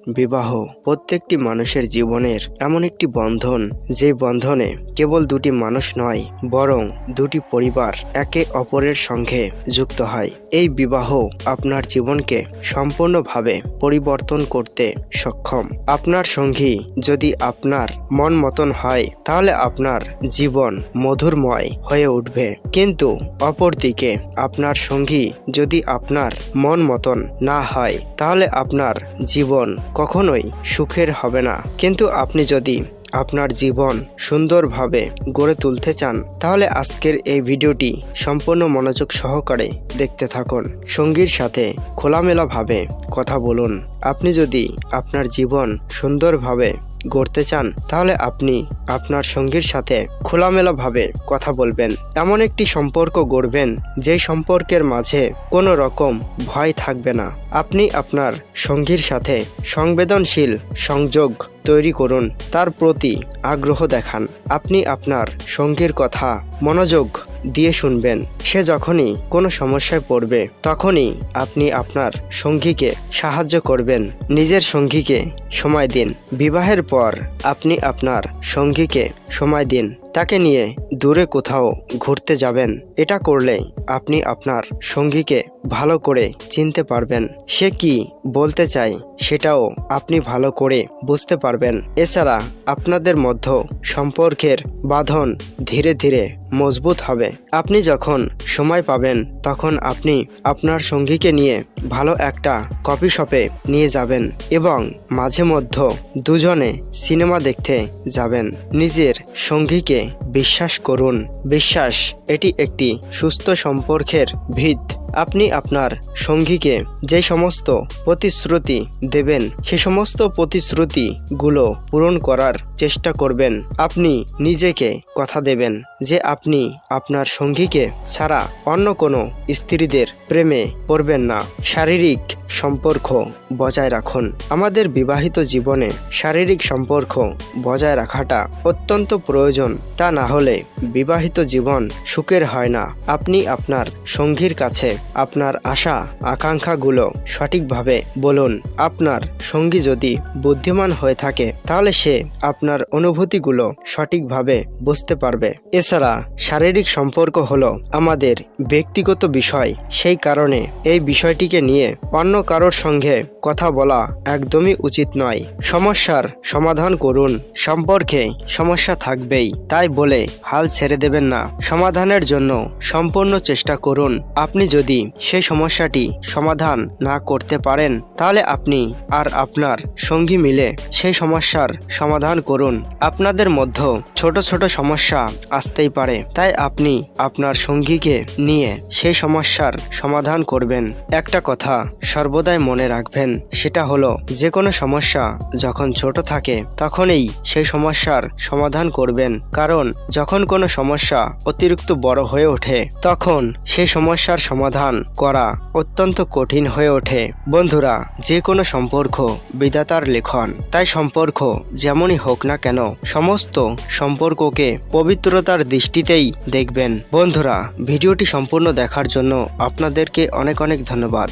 বিবাহ। প্রত্যেকটি মানুষের জীবনের এমন একটি বন্ধন, যে বন্ধনে কেবল দুটি মানুষ নয়, বরং দুটি পরিবার একে অপরের সঙ্গে যুক্ত হয়। এই বিবাহ আপনার জীবনকে সম্পূর্ণভাবে পরিবর্তন করতে সক্ষম। আপনার সঙ্গী যদি আপনার মন মতন হয়, তাহলে আপনার জীবন মধুরময় হয়ে উঠবে। কিন্তু অপরদিকে আপনার সঙ্গী যদি আপনার মন মতন না হয়, তাহলে আপনার জীবন কখনোই সুখের হবে না। কিন্তু আপনি যদি আপনার জীবন সুন্দরভাবে গড়ে তুলতে চান, তাহলে আজকের এই ভিডিওটি সম্পূর্ণ মনোযোগ সহকারে দেখতে থাকুন। সঙ্গীর সাথে খোলামেলাভাবে কথা বলুন। আপনি যদি আপনার জীবন সুন্দরভাবে গড়তে চান, তাহলে আপনি আপনার সঙ্গীর সাথে খোলামেলাভাবে কথা বলবেন। এমন একটি সম্পর্ক গড়বেন, যে সম্পর্কের মাঝে কোনো রকম ভয় থাকবে না। আপনি আপনার সঙ্গীর সাথে সংবেদনশীল সংযোগ তৈরি করুন, তার প্রতি আগ্রহ দেখান। আপনি আপনার সঙ্গীর কথা মনোযোগ দিয়ে শুনবেন। সে যখনই কোনো সমস্যায় পড়বে, তখনই আপনি আপনার সঙ্গীকে সাহায্য করবেন। নিজের সঙ্গীকে সময় দিন। বিবাহের পর আপনি আপনার সঙ্গীকে সময় দিন। তাকে নিয়ে দূরে কোথাও ঘুরতে যাবেন। এটা করলে আপনি আপনার সঙ্গীকে ভালো করে চিনতে পারবেন। সে কি বলতে চায় সেটাও আপনি ভালো করে বুঝতে পারবেন। এছাড়া আপনাদের মধ্য সম্পর্কের বাঁধন ধীরে ধীরে মজবুত হবে। আপনি যখন সময় পাবেন, তখন আপনি আপনার সঙ্গীকে নিয়ে ভালো একটা কফি শপে নিয়ে যাবেন এবং মাঝে মধ্য দুজনে সিনেমা দেখতে যাবেন। নিজের সঙ্গীকে বিশ্বাস করুন। বিশ্বাস, এটি একটি সুস্থ সম্পর্কের ভিত। আপনি আপনার সঙ্গীকে যে সমস্ত প্রতিশ্রুতি দেবেন, সে সমস্ত প্রতিশ্রুতিগুলো পূরণ করার চেষ্টা করবেন। আপনি নিজেকে কথা দেবেন যে আপনি আপনার সঙ্গীকে ছাড়া অন্য কোনো স্ত্রীদের প্রেমে পড়বেন না। শারীরিক সম্পর্ক বজায় রাখুন। আমাদের বিবাহিত জীবনে শারীরিক সম্পর্ক বজায় রাখাটা অত্যন্ত প্রয়োজন। তা না হলে বিবাহিত জীবন সুখের হয় না। আপনি আপনার সঙ্গীর কাছে আপনার আশা, আকাঙ্ক্ষাগুলো সঠিকভাবে বলুন। আপনার সঙ্গী যদি বুদ্ধিমান হয়ে থাকে, তাহলে সে আপনার অনুভূতিগুলো সঠিকভাবে বুঝতে পারবে। এছাড়া শারীরিক সম্পর্ক হলো আমাদের ব্যক্তিগত বিষয়। সেই কারণে এই বিষয়টিকে নিয়ে অন্য কারোর সঙ্গে কথা বলা একদমই উচিত নয়। সমস্যার সমাধান করুন। সম্পর্কে সমস্যা থাকবেই। তাই বলে হাল ছেড়ে দেবেন না। সমাধানের জন্য সম্পূর্ণ চেষ্টা করুন। আপনি যদি সেই সমস্যাটি সমাধান না করতে পারেন, তাহলে আপনি আর আপনার সঙ্গী মিলে সেই সমস্যার সমাধান করুন। আপনাদের মধ্যে ছোট ছোট সমস্যা আসতেই পারে। তাই আপনি আপনার সঙ্গীকে নিয়ে সেই সমস্যার সমাধান করবেন। একটা কথা সর্বদাই মনে রাখবেন, সেটা হলো যে কোনো সমস্যা যখন ছোট থাকে, তখনই সেই সমস্যার সমাধান করবেন। কারণ যখন কোনো সমস্যা অতিরিক্ত বড় হয়ে ওঠে, তখন সেই সমস্যার সমাধান করা অত্যন্ত কঠিন হয়ে ওঠে। বন্ধুরা যে কোনো সম্পর্ক বিধাতার লেখন। তাই সম্পর্ক যেমনই হোক না কেন, সমস্ত সম্পর্ককে পবিত্রতার দৃষ্টিতেই দেখবেন। বন্ধুরা, ভিডিওটি সম্পূর্ণ দেখার জন্য আপনাদেরকে অনেক অনেক ধন্যবাদ।